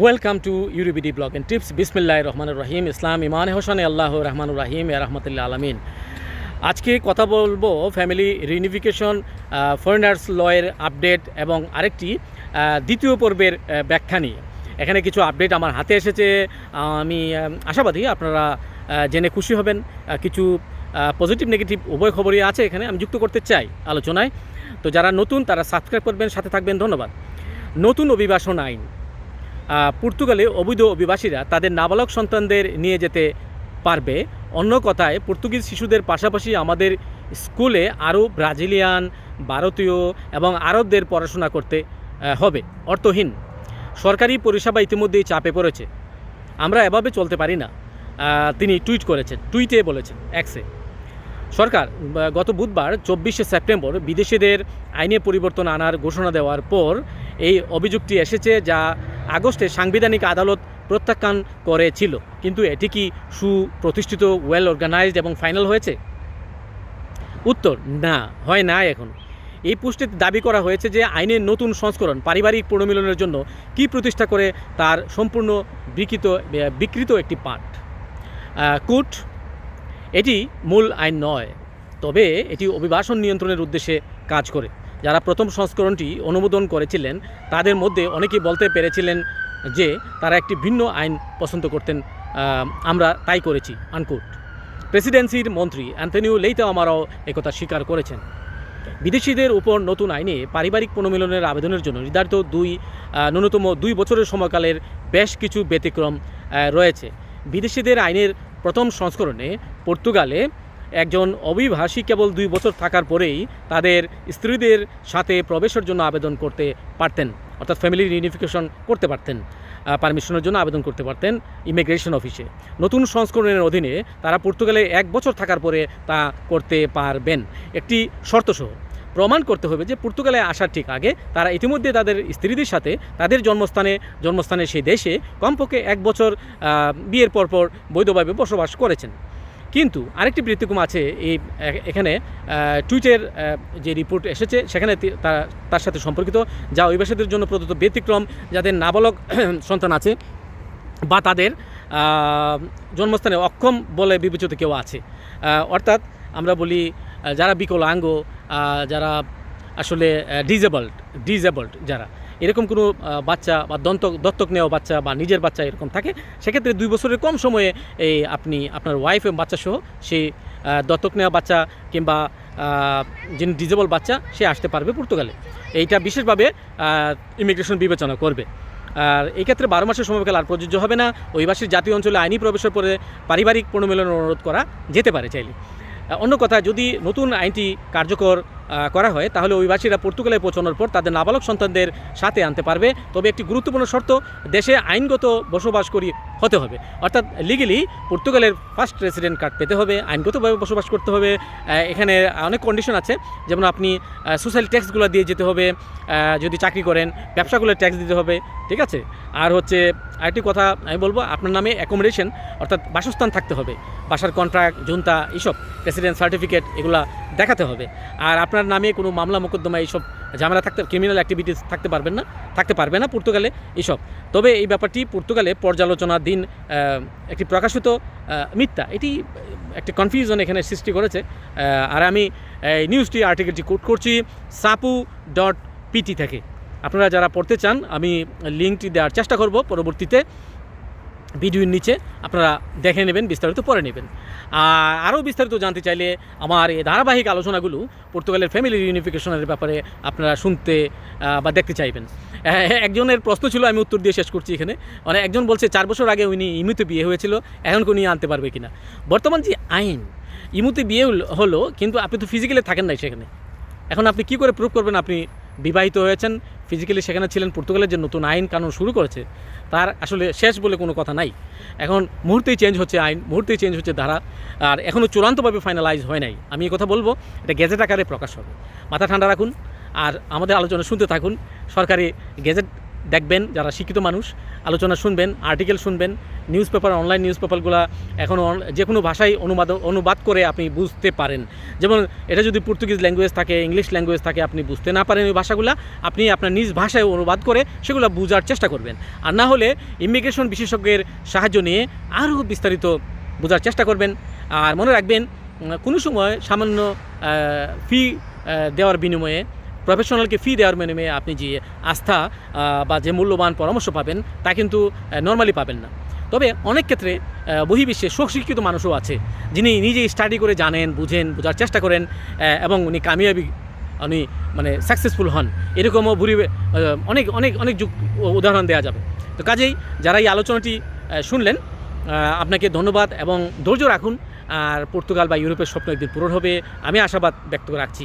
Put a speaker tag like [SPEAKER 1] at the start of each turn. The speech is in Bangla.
[SPEAKER 1] ওয়েলকাম টু ইউরিবিডি ব্লগ এন্ড টিপস বিসমিল্লাহ রহমান রহিম ইসলাম ইমান হোসেন আল্লাহ রহমান রাহিম রহমতুল্লাহ আলমিন আজকে কথা বলব ফ্যামিলি রিউনিফিকেশন ফরেনার্স লয়ের আপডেট এবং আরেকটি দ্বিতীয় পর্বের ব্যাখ্যা নিয়ে এখানে কিছু আপডেট আমার হাতে এসেছে আমি আশাবাদী আপনারা জেনে খুশি হবেন কিছু পজিটিভ নেগেটিভ উভয় খবরই আছে এখানে আমি যুক্ত করতে চাই আলোচনায় তো যারা নতুন তারা সাবস্ক্রাইব করবেন সাথে থাকবেন ধন্যবাদ নতুন অভিবাসন আইন পর্তুগালে অবৈধ অভিবাসীরা তাদের নাবালক সন্তানদের নিয়ে যেতে পারবে। অন্য কথায়, পর্তুগিজ শিশুদের পাশাপাশি আমাদের স্কুলে আরও ব্রাজিলিয়ান, ভারতীয় এবং আরবদের পড়াশোনা করতে হবে। অর্থহীন। সরকারি পরিষেবা ইতিমধ্যেই চাপে পড়েছে। আমরা এভাবে চলতে পারি না তিনি টুইট করেছেন, টুইটে বলেছেন, এক্সে। সরকার গত বুধবার, চব্বিশে সেপ্টেম্বর, বিদেশিদের আইনে পরিবর্তন আনার ঘোষণা দেওয়ার পর এই অভিযোগটি এসেছে যা আগস্টে সাংবিধানিক আদালত প্রত্যাখ্যান করেছিল। কিন্তু এটি কি সুপ্রতিষ্ঠিত ওয়েল অর্গানাইজড এবং ফাইনাল হয়েছে? উত্তর, না, হয় না এখন। এই পোস্টে দাবি করা হয়েছে যে আইনের নতুন সংস্করণ পারিবারিক পুনর্মিলনের জন্য কি প্রতিষ্ঠা করে তার সম্পূর্ণ বিকৃত বিকৃত একটি পাঠ। কুট এটি মূল আইন নয়, তবে এটি অভিবাসন নিয়ন্ত্রণের উদ্দেশ্যে কাজ করে। যারা প্রথম সংস্করণটি অনুমোদন করেছিলেন, তাদের মধ্যে অনেকেই বলতে পেরেছিলেন যে তারা একটি ভিন্ন আইন পছন্দ করতেন আমরা তাই করেছি, আনকুট। প্রেসিডেন্সির মন্ত্রী অ্যান্থনিও লেইতা আমারাও একথা স্বীকার করেছেন। বিদেশিদের উপর নতুন আইনে পারিবারিক পুনর্মিলনের আবেদনের জন্য নির্ধারিত দুই ন্যূনতম দুই বছরের সময়কালের বেশ কিছু ব্যতিক্রম রয়েছে। বিদেশিদের আইনের প্রথম সংস্করণে পর্তুগালে একজন অভিভাষী কেবল দুই বছর থাকার পরেই তাদের স্ত্রীদের সাথে প্রবেশের জন্য আবেদন করতে পারতেন, অর্থাৎ ফ্যামিলি রিউনিফিকেশন করতে পারতেন পারমিশনের জন্য আবেদন করতে পারতেন ইমিগ্রেশন অফিসে নতুন সংস্করণের অধীনে তারা পর্তুগালে এক বছর থাকার পরে তা করতে পারবেন। একটি শর্তসহ প্রমাণ করতে হবে যে পর্তুগালে আসার ঠিক আগে তারা ইতিমধ্যে তাদের স্ত্রীদের সাথে তাদের জন্মস্থানে জন্মস্থানে সেই দেশে কমপক্ষে এক বছর বিয়ের পরপর বৈধভাবে বসবাস করেছেন। কিন্তু আরেকটি ব্যতিক্রম আছে এই এখানে টুইটের যে রিপোর্ট এসেছে, সেখানে তার সাথে সম্পর্কিত, যা অভিবাসীদের জন্য প্রদত্ত ব্যতিক্রম, যাদের নাবালক সন্তান আছে বা তাদের জন্মস্থানে অক্ষম বলে বিবেচিত কেউ আছে। অর্থাৎ আমরা বলি যারা বিকলাঙ্গ যারা আসলে ডিজেবলড ডিজেবলড যারা এরকম কোনো বাচ্চা বা দন্ত, দত্তক নেওয়া বাচ্চা বা নিজের বাচ্চা এরকম থাকে, সেক্ষেত্রে দুই বছরের কম সময়ে এই আপনি আপনার ওয়াইফ এবং বাচ্চা সহ সেই দত্তক নেওয়া বাচ্চা কিংবা যিনি ডিজেবল বাচ্চা, সে আসতে পারবে পর্তুগালে। এইটা বিশেষভাবে ইমিগ্রেশন বিবেচনা করবে। আর এই ক্ষেত্রে বারো মাসের সময়কাল আর প্রযোজ্য হবে না। অভিবাসীর জাতীয় অঞ্চলে আইনি প্রবেশের পরে পারিবারিক পুনর্মিলনের অনুরোধ করা যেতে পারে চাইলে। অন্য কথা, যদি নতুন আইনটি কার্যকর করা হয়, তাহলে অভিবাসীরা পর্তুগালে পৌঁছানোর পর তাদের নাবালক সন্তানদের সাথে আনতে পারবে। তবে একটি গুরুত্বপূর্ণ শর্ত, দেশে আইনগত বসবাস করি হতে হবে। অর্থাৎ লিগেলি পর্তুগালের ফার্স্ট রেসিডেন্ট কার্ড পেতে হবে, আইনগতভাবে বসবাস করতে হবে। এখানে অনেক কন্ডিশন আছে, যেমন আপনি সোশ্যাল ট্যাক্সগুলো দিয়ে যেতে হবে যদি চাকরি করেন, ব্যবসাগুলো ট্যাক্স দিতে হবে, ঠিক আছে? আর হচ্ছে আরেকটি কথা আমি বলব, আপনার নামে অ্যাকোমোডেশন অর্থাৎ বাসস্থান থাকতে হবে, বাসার কন্ট্রাক্ট জুনতা, এইসব রেসিডেন্ট সার্টিফিকেট এগুলা দেখাতে হবে। আর আপনার নামে কোনো মামলা, মোকদ্দমা এইসব ঝামেলা থাকতে ক্রিমিনাল অ্যাক্টিভিটিস থাকতে পারবেন না, থাকতে পারবে না পর্তুগালে এইসব। তবে এই ব্যাপারটি পর্তুগালে পর্যালোচনার দিন একটি প্রকাশিত মিথ্যা। এটি একটি কনফিউশন এখানে সৃষ্টি করেছে। আর আমি এই নিউজটি আর্টিকেলটি কোট করছি সাপু ডট পিটি থেকে। আপনারা যারা পড়তে চান, আমি লিঙ্কটি দেওয়ার চেষ্টা করব পরবর্তীতে। ভিডিওর নিচে আপনারা দেখে নেবেন বিস্তারিত পরে নেবেন। আর আরও বিস্তারিত জানতে চাইলে আমার এই ধারাবাহিক আলোচনাগুলো পর্তুগালের ফ্যামিলি ইউনিফিকেশনের ব্যাপারে আপনারা শুনতে বা দেখতে চাইবেন। আহ, একজনের প্রশ্ন ছিল আমি উত্তর দিয়ে শেষ করছি এখানে। মানে একজন বলছে চার বছর আগে উনি ইমুতে বিয়ে হয়েছিল এখন উনি আনতে পারবে কিনা? বর্তমান যে আইন ইমুতে বিয়ে হলো কিন্তু আপনি তো ফিজিক্যালি থাকেন নাই সেখানে। এখন আপনি কি করে প্রুভ করবেন আপনি বিবাহিত হয়েছেন। ফিজিক্যালি সেখানে ছিলেন। পর্তুগালের যে নতুন আইন কানুন শুরু করেছে, তার আসলে শেষ বলে কোনো কথা নাই। এখন মুহূর্তেই চেঞ্জ হচ্ছে আইন, মুহূর্তেই চেঞ্জ হচ্ছে ধারা, আর এখনও চূড়ান্তভাবে ফাইনালাইজ হয় নাই। আমি এই কথা বলব, এটা গেজেট আকারে প্রকাশ হবে। মাথা ঠান্ডা রাখুন, আর আমাদের আলোচনা শুনতে থাকুন। সরকারি গেজেট দেখবেন যারা শিক্ষিত মানুষ, আলোচনা শুনবেন আর্টিকেল শুনবেন নিউজ পেপার অনলাইন নিউজ পেপারগুলো এখন যে কোনো ভাষায় অনুবাদ অনুবাদ করে আপনি বুঝতে পারেন। যেমন এটা যদি পর্তুগিজ ল্যাঙ্গুয়েজ থাকে ইংলিশ ল্যাঙ্গুয়েজ থাকে, আপনি বুঝতে না পারেন ওই ভাষাগুলো, আপনি আপনার নিজ ভাষায় অনুবাদ করে সেগুলো বোঝার চেষ্টা করবেন। আর না হলে ইমিগ্রেশন বিশেষজ্ঞের সাহায্য নিয়ে আরও বিস্তারিত বোঝার চেষ্টা করবেন। আর মনে রাখবেন, কোনো সময় সামান্য ফি দেওয়ার বিনিময়ে প্রফেশনালকে ফি দেওয়ার বিনিময়ে আপনি যে আস্থা বা যে মূল্যবান পরামর্শ পাবেন তা কিন্তু নর্মালি পাবেন না। তবে অনেক ক্ষেত্রে আহ, বহির্বিশ্বে সুশিক্ষিত মানুষও আছে যিনি নিজে স্টাডি করে জানেন বুঝেন বোঝার চেষ্টা করেন এবং উনি কামিয়াবি উনি মানে সাকসেসফুল হন। এরকমও বুড়ি অনেক অনেক অনেক যুগ উদাহরণ দেওয়া যাবে। তো কাজেই যারা এই আলোচনাটি শুনলেন আপনাকে ধন্যবাদ এবং ধৈর্য রাখুন। আর পর্তুগাল বা ইউরোপের স্বপ্ন একদিন পূরণ হবে। আমি আশাবাদ ব্যক্ত রাখছি।